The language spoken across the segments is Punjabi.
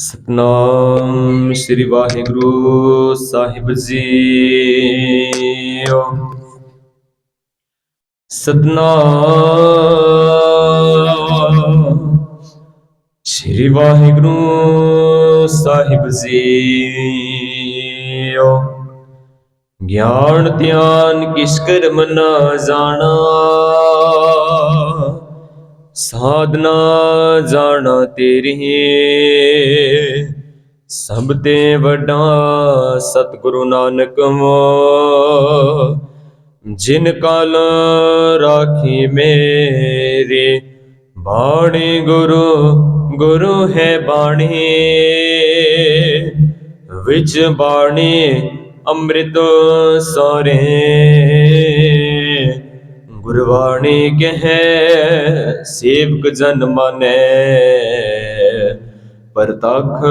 ਸਤਨਾਮ ਸ੍ਰੀ ਵਾਹਿਗੁਰੂ ਸਾਹਿਬ ਜੀਓ। ਸਤਨਾਮ ਸ੍ਰੀ ਵਾਹਿਗੁਰੂ ਸਾਹਿਬ ਜੀ ਗਿਆਨ, ਧਿਆਨ ਕਿਸ ਕਰਮ ਨਾ ਜਾਣਾ। ਸਾਧਨਾ ਜਾਣਾ ਤੇਰੀ ਸਭ ਤੇ ਵੱਡਾ ਸਤਿਗੁਰੂ ਨਾਨਕ ਮੋ ਜਿਨ ਕਲ ਰਾਖੀ ਮੇਰੇ, ਬਾਣੀ ਗੁਰੂ ਗੁਰੂ ਹੈ ਬਾਣੀ। ਵਿੱਚ ਬਾਣੀ ਅੰਮ੍ਰਿਤ ਸਾਰੇ। ਗੁਰਬਾਣੀ ਕਹੈ, ਸੇਵਕ ਜਨ ਮਾਨੈ। ਪਰਤਖ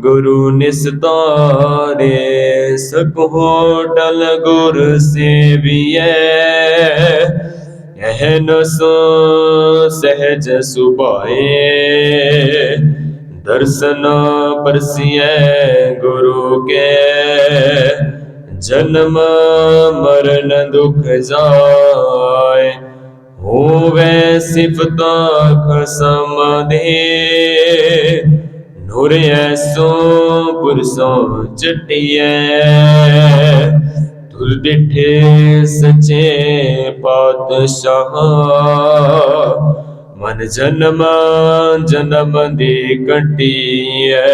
ਗੁਰੂ ਨਿਸਤਾਰੇ, ਸਕੋ ਟਲ ਗੁਰ ਸੇਵੀਐ। ਇਹਨ ਸੋ ਸਹਿਜ ਸੁਭਾਏ, ਦਰਸ਼ਨ ਪਰਸੀਐ ਗੁਰੂ ਕੇ। ਜਨਮ ਮਰਨ ਦੁਖ ਜਾਏ, ਹੋਵੇ ਸਿਫਤਾ ਖਸਮ ਦੇ। ਨੂਰ ਐਸੋ ਪੁਰਸੋ ਚਟਿਐ ਤੁਲ ਡਿਠੇ ਸਚੇ ਪਾਤਸ਼ਾਹ। ਮਨ ਜਨਮ ਜਨਮ ਦੀ ਕੰਟੀਐ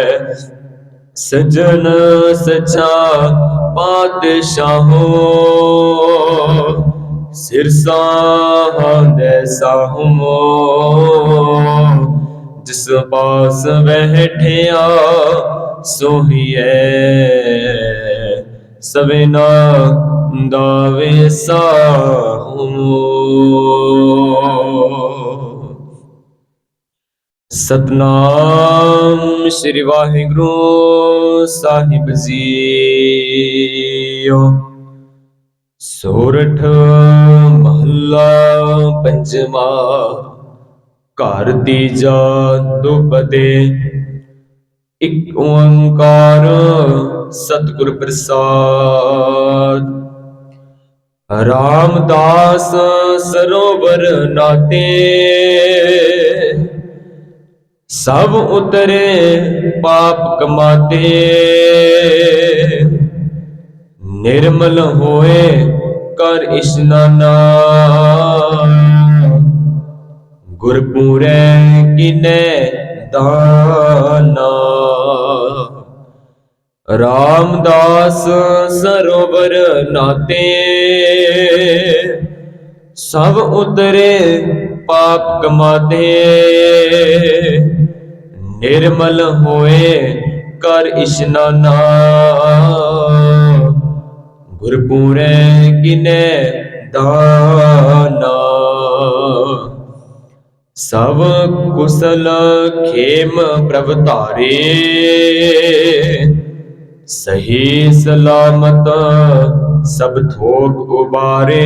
ਸਜਣ ਸਚਾ ਪਾਤਸ਼ਾਹੋ। ਸਿਰਸਾ ਦੇ ਸਾਹਮੋ ਜਿਸ ਪਾਸ ਬੈਠਿਆ ਸੋਹੀਐ। ਸਵੇਨਾ ਦਾਵੇ ਸਾਹਮੋ ਸਤਨਾਮ ਸ੍ਰੀ ਵਾਹਿਗੁਰੂ ਸਾਹਿਬ ਜੀਓ। ਸੋਰਠ ਮਹੱਲਾ ਪੰਜਵਾ, ਘਰ ਤੀਜਾ ਦੁਪਦੇ ਇੱਕ ਓੰਕਾਰ ਸਤਿਗੁਰ ਪ੍ਰਸਾਦ। ਰਾਮਦਾਸ ਸਰੋਵਰ ਨਾਤੇ। ਸਭ ਉਤਰੇ ਪਾਪ ਕਮਾਤੇ। ਨਿਰਮਲ ਹੋਏ ਕਰ ਇਸ਼ਨਾਨਾ ਗੁਰਪੂਰੇ ਕਿਨੇ ਦਾਨਾ। ਰਾਮਦਾਸ ਸਰੋਵਰ ਨਾਤੇ। ਸਭ ਉਤਰੇ ਪਾਪ ਕਮਾਤੇ ਨਿਰਮਲ ਹੋਏ ਕਰ ਇਸ਼ਨਾਨਾ ਗੁਰਪੂਰੇ ਕਿਨੇ ਦਾਨਾ। ਸਭ ਕੁਸਲ ਖੇਮ ਪ੍ਰਭ ਧਾਰੇ। ਸਹੀ ਸਲਾਮਤ ਸਭ ਥੋਕ ਉਬਾਰੇ।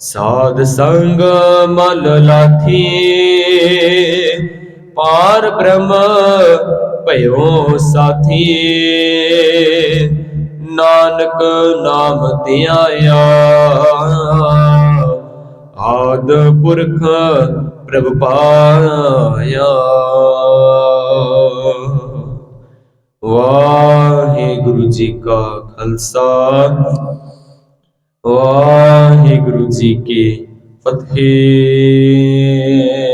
ਸਾਧ ਸੰਗ ਮਲ ਲਾਥੀ। ਪਾਰ ਬ੍ਰਹਮ ਭਇਓ ਸਾਥੀ। ਨਾਨਕ ਨਾਮ ਧਿਆਇਆ। ਆਦ ਪੁਰਖ ਪ੍ਰਭ ਪਾਇਆ। ਵਾਹਿਗੁਰੂ ਜੀ ਕਾ ਖਾਲਸਾ। ਵਾਹਿਗੁਰੂ ਜੀ ਕੀ ਫਤਿਹ।